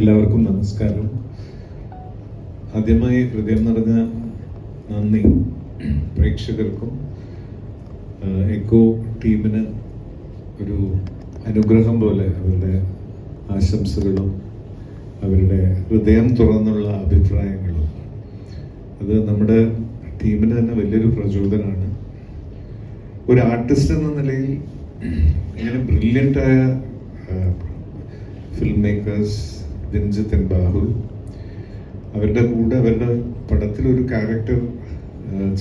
എല്ലാവർക്കും നമസ്കാരം. ആദ്യമായി ഹൃദയം നിറഞ്ഞ നന്ദി പ്രേക്ഷകർക്കും. എക്കോ ടീമിന് ഒരു അനുഗ്രഹം പോലെ അവരുടെ ആശംസകളും അവരുടെ ഹൃദയം തുറന്നുള്ള അഭിപ്രായങ്ങളും. അത് നമ്മുടെ ടീമിന് തന്നെ വലിയൊരു പ്രചോദനമാണ്. ഒരു ആർട്ടിസ്റ്റ് എന്ന നിലയിൽ ഇങ്ങനെ ബ്രില്യന്റായ film makers Ranjith and Bahul. അവരുടെ കൂടെ അവരുടെ പടത്തിൽ ഒരു ക്യാരക്ടർ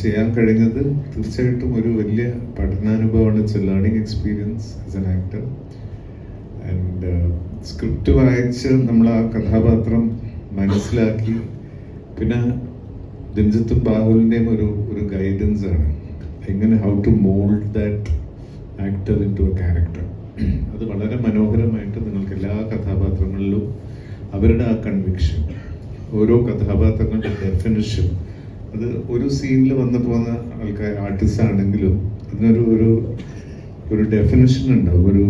ചെയ്യാൻ കഴിഞ്ഞത് തീർച്ചയായിട്ടും ഒരു വലിയ പഠനാനുഭവമാണ്. It's a learning experience as an actor and script വായിച്ച് നമ്മൾ ആ കഥാപാത്രം മനസ്സിലാക്കി. പിന്നെ രഞ്ജിത്തും ബാഹുലിന്റെയും ഒരു ഒരു ഗൈഡൻസ് ആണ്. എങ്ങനെ how to mould that actor into a character അത് വളരെ മനോഹരമായിട്ട് നിങ്ങൾക്ക് എല്ലാ കഥാപാത്രങ്ങളിലും അവരുടെ ആ കൺവിക്ഷൻ ഓരോ കഥാപാത്രങ്ങളുടെ ഡെഫിനിഷൻ അത് ഒരു സീനിൽ വന്നു പോകുന്ന ആൾക്കാർ ആർട്ടിസ്റ്റ് ആണെങ്കിലും അതിനൊരു ഒരു ഒരു ഡെഫിനിഷൻ ഉണ്ടാവും. ഒരു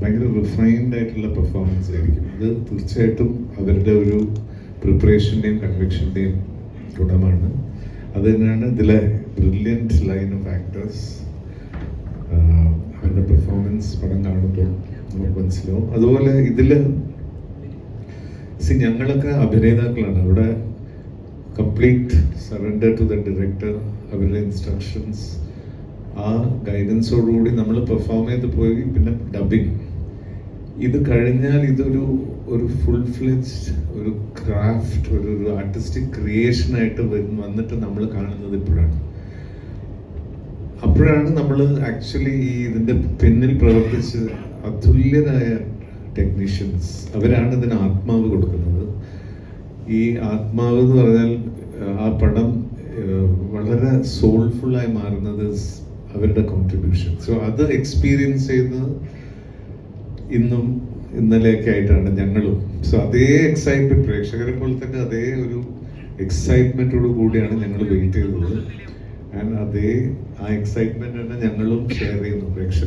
ഭയങ്കര റിഫൈൻഡ് ആയിട്ടുള്ള പെർഫോമൻസ് ആയിരിക്കും. അത് തീർച്ചയായിട്ടും അവരുടെ ഒരു പ്രിപ്പറേഷന്റെയും കൺവിക്ഷന്റെയും ഗുണമാണ്. അത് തന്നെയാണ് ഇതിലെ ബ്രില്യന്റ് ലൈൻ ഓഫ് ആക്ടേഴ്സ് അവരുടെ പെർഫോമൻസ് പടം കാണുമ്പോൾ നമുക്ക് മനസ്സിലാവും. അതുപോലെ ഇതിൽ സി ഞങ്ങളൊക്കെ അഭിനേതാക്കളാണ്. അവിടെ complete surrender to the director അവരുടെ ഇൻസ്ട്രക്ഷൻസ് ആ ഗൈഡൻസോടുകൂടി നമ്മൾ പെർഫോം ചെയ്ത് പോയി പിന്നെ ഡബിങ് ഇത് കഴിഞ്ഞാൽ ഇതൊരു ഒരു ഫുൾ ഫ്ലെജ്ഡ് ഒരു ക്രാഫ്റ്റ് ഒരു ഒരു ആർട്ടിസ്റ്റിക് ക്രിയേഷൻ ആയിട്ട് വന്നിട്ട് നമ്മൾ കാണുന്നത് ഇപ്പോഴാണ്. അപ്പോഴാണ് നമ്മൾ ആക്ച്വലി ഈ ഇതിന്റെ പിന്നിൽ പ്രവർത്തിച്ച് അതുല്യരായ ടെക്നീഷ്യൻസ് അവരാണ് ഇതിന് ആത്മാവ് കൊടുക്കുന്നത്. ഈ ആത്മാവ് എന്ന് പറഞ്ഞാൽ ആ, പടം വളരെ സോൾഫുള്ളായി മാറുന്നത് അവരുടെ കോൺട്രിബ്യൂഷൻ സോ അത് എക്സ്പീരിയൻസ് ചെയ്യുന്നത് ഇന്നും ഇന്നലെയൊക്കെ ആയിട്ടാണ് ഞങ്ങളും. സോ അതേ എക്സൈറ്റ്മെന്റ് പ്രേക്ഷകരെ പോലെ തന്നെ അതേ ഒരു എക്സൈറ്റ്മെന്റോട് കൂടിയാണ് ഞങ്ങൾ വെയിറ്റ് ചെയ്തത്. ആൻഡ് അതേ ആ എക്സൈറ്റ്മെന്റ് തന്നെ ഞങ്ങളും ഷെയർ ചെയ്യുന്നു പ്രേക്ഷകർ.